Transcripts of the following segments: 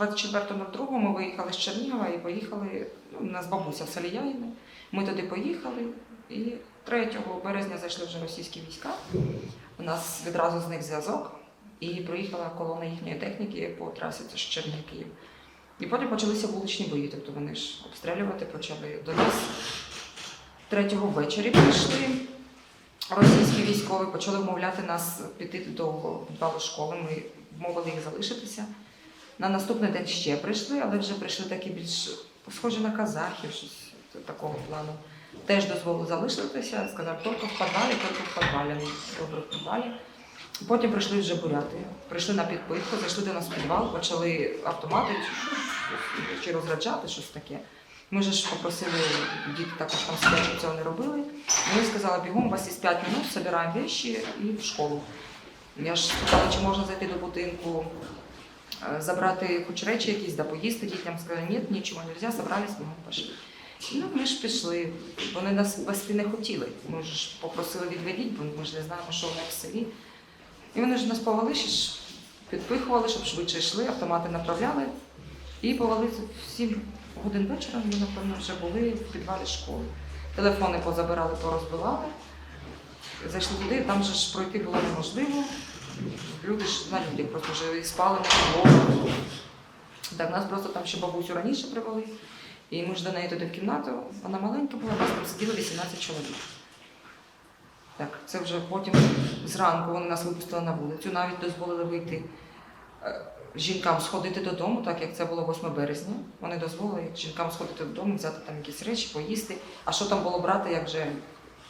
24.02 ми виїхали з Чернігова і поїхали. Ну, у нас бабуся в селі Яїни. Ми туди поїхали, і 3 березня зайшли вже російські війська. У нас відразу зник зв'язок, і проїхала колона їхньої техніки по трасі це Чернігів Київ. І потім почалися вуличні бої, тобто вони ж обстрілювати почали до нас. Третього ввечері прийшли російські військові, почали вмовляти нас піти до школи. Ми вмовили їх залишитися. На наступний день ще прийшли, але вже прийшли такі більш схожі на казахів, щось такого плану. Теж дозволили залишитися, сказав, тільки в підвалі, тільки в підвалі. Ну, Добре, в підвалі. Потім прийшли вже буряти. Прийшли на підпитку, зайшли до нас в підвал, почали автомати чи- розряджати, щось таке. Ми ж попросили, діти також там сидять, щоб цього не робили. Ми сказали, бігом, у вас є 5 минут, збираємо речі і в школу. Я ж спитала, чи можна зайти до будинку, забрати хоч речі якісь, да поїсти дітям. Сказали, ні, нічого не можна, зібрались, бігом пішли. Ну, ми ж пішли. Вони нас вести не хотіли. Ми ж попросили відведіть, бо ми ж не знаємо, що них в селі. І вони ж нас повели, ще ж підпихували, щоб швидше йшли, автомати направляли. І повели в 7 годин вечора, ми, напевно, вже були в підвалі школи. Телефони позабирали, порозбивали. Зайшли туди, там же ж пройти було неможливо. Люди ж на людях просто вже і спали на підлогу. Так, нас просто там ще бабусю раніше привели. І ми ж до неї туди в кімнату. Вона маленька була, нас там сиділо 18 чоловік. Так, це вже потім зранку вони нас випустили на вулицю, навіть дозволили вийти е, жінкам сходити додому, так як це було 8 березня. Вони дозволили жінкам сходити додому, взяти там якісь речі, поїсти. А що там було брати, як вже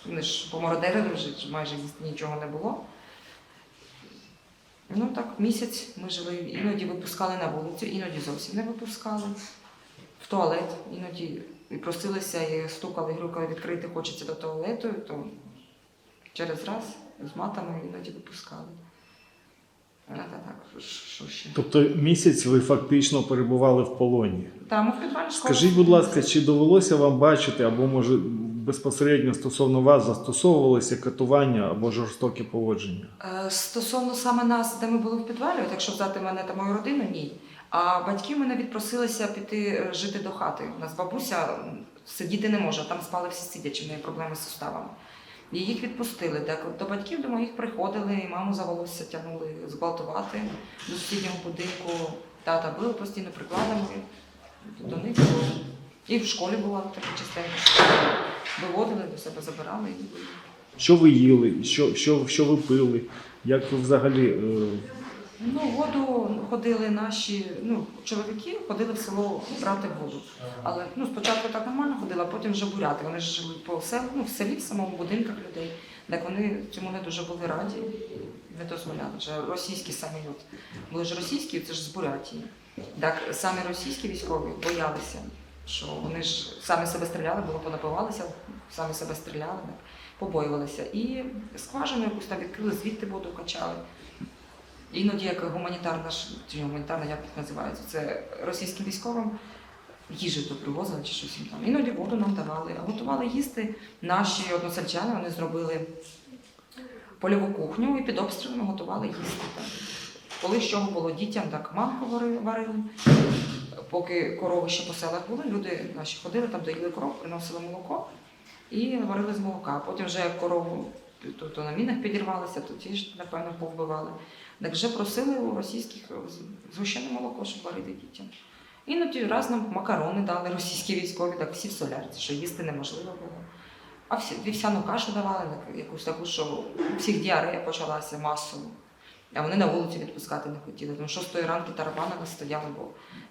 вони ж помародерили, вже майже нічого не було. Ну так, місяць ми жили, іноді випускали на вулицю, іноді зовсім не випускали. В туалет, іноді і просилися і стукали, грюкали відкрити, хочеться до туалету, то через раз з матами іноді випускали. А, та так, що ще? Тобто місяць ви фактично перебували в полоні. Та, ми в підвалі школи. Скажіть, будь ласка, чи довелося вам бачити, або може безпосередньо стосовно вас застосовувалися катування або жорстокі поводження? Е, Стосовно саме нас, де ми були в підвалі, от якщо взяти мене та мою родину, ні. А батьки мене відпросилися піти е, жити до хати. У нас бабуся сидіти не може, там спали всі сидячи, в неї проблеми з суставами. І їх відпустили. Так, до батьків до моїх приходили, і маму за волосся тягнули зґвалтувати до сусіднього будинку. Тата били постійно прикладами. До них. І в школі була така частенько. Виводили, до себе забирали і. Що ви їли, що, що, що ви пили? Як ви взагалі е, Ну, воду ходили наші, ну, чоловіки ходили в село брати воду. Але ну, спочатку так нормально ходили, а потім вже буряти. Вони ж жили по селу, ну, в селі, в самому будинках людей. Так вони цьому не дуже були раді, не дозволяли. Вже російські самі от. Були ж російські, це ж з Бурятії. Так самі російські військові боялися, що вони ж самі себе стріляли, було понапивалися, самі себе стріляли, так, побоювалися. І скважину якусь там відкрили, звідти воду качали. Іноді як гуманітарна чи гуманітарна, як їх називається, це російським військовим їжу то привозили чи щось їм там. Іноді воду нам давали, а готували їсти наші односельчани, вони зробили польову кухню і під обстрілами готували їсти. Там. Коли з чого було дітям, так манку варили. Поки корови ще по селах були, люди наші ходили, там доїли коров, приносили молоко і варили з молока. Потім вже корову то, то на мінах підірвалися, то ті ж, напевно, повбивали. Так вже просили у російських згущене молоко, щоб варити дітям. Іноді раз нам макарони дали російські військові, так всі в солярці, що їсти неможливо було. А всі вівсяну кашу давали, якусь таку, що всіх діарея почалася масово. А вони на вулицю відпускати не хотіли. Тому що з тої ранки тарабанами стояли, бо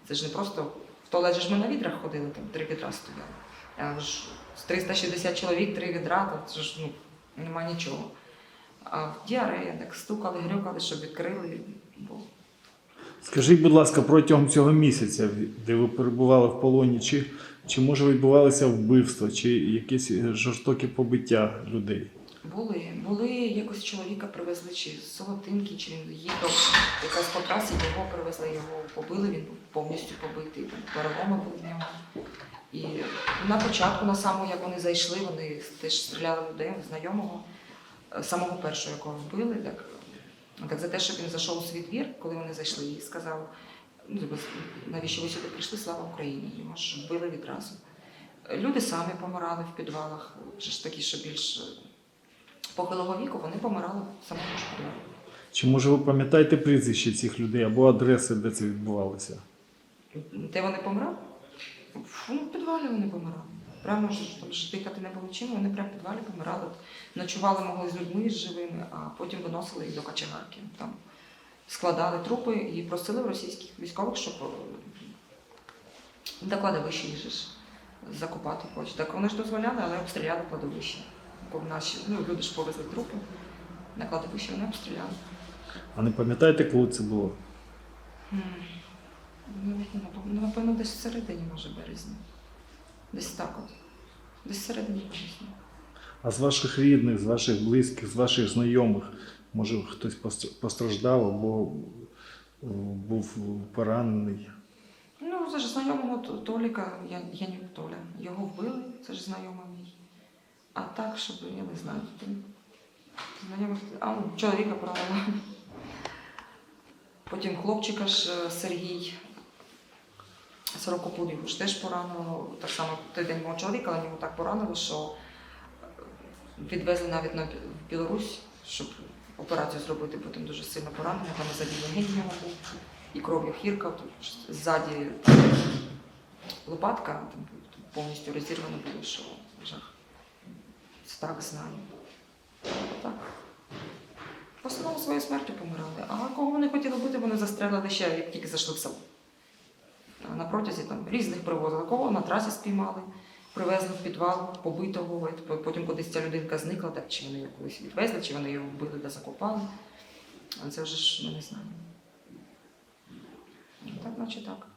це ж не просто в туалет ж ми на відрах ходили, там три відра стояли. А ж з 360 чоловік, три відра, то це ж ну, нема нічого. А в діарея так стукали, грюкали, щоб відкрили. Бо Скажіть, будь ласка, протягом цього місяця, де ви перебували в полоні, чи, чи може відбувалися вбивства, чи якісь жорстокі побиття людей? Були, були якось чоловіка привезли чи з Солотинки, чи він їхав якась по трасі, його привезли, його побили, він був повністю побитий, там переломи були в нього. І на початку, на самому, як вони зайшли, вони теж стріляли людей, знайомого, е, самого першого, якого вбили. Так, так за те, що він зайшов у свій двір, коли вони зайшли, і сказав, ну, навіщо ви сюди прийшли, слава Україні, його ж вбили відразу. Люди самі помирали в підвалах, ж такі, що більш е, похилого віку, вони помирали в самому ж. Чи може ви пам'ятаєте прізвище цих людей або адреси, де це відбувалося? Де вони помирали? Фу, ну, в підвалі вони помирали. Прямо ж там ж дихати не було чим, вони прямо в підвалі помирали. Ночували могли з людьми з живими, а потім виносили їх до качегарки. Там складали трупи і просили в російських військових, щоб е, до кладовища ж закопати хочуть. Так вони ж дозволяли, але обстріляли кладовище. Бо наші ну, люди ж повезли трупи на кладовище, вони обстріляли. А не пам'ятаєте, коли це було? М, Навіть не напев- ну, напевно, десь всередині, може, березня. Десь так от. Десь всередині березня. А з ваших рідних, з ваших близьких, з ваших знайомих, може хтось пост- постраждав або е, був поранений? Ну, це ж знайомого Т- Толіка, я, Янюк Толя. Його вбили, це ж знайомий мій. А так, щоб я не знаю. Знайомих, а ну, чоловіка поранила. Потім хлопчика ж е, Сергій. Сорокопуд його ж теж поранило. Так само той день мого чоловіка, але його так поранило, що е, відвезли навіть на Білорусь, щоб операцію зробити, бо там дуже сильно поранений, там легень нього був, і кров'ю хірка, ззаді лопатка там повністю розірвана було, що жах. Так знаю. Так. В основному своєю смертю помирали. А кого вони хотіли бути, вони застрелили ще, як тільки зайшли в село. А На протязі там різних привозили. Кого на трасі спіймали, привезли в підвал побитого, потім кудись ця людинка зникла, так чи вони його колись відвезли, чи вони його вбили та закопали. А це вже ж ми не знаємо. Так, наче так.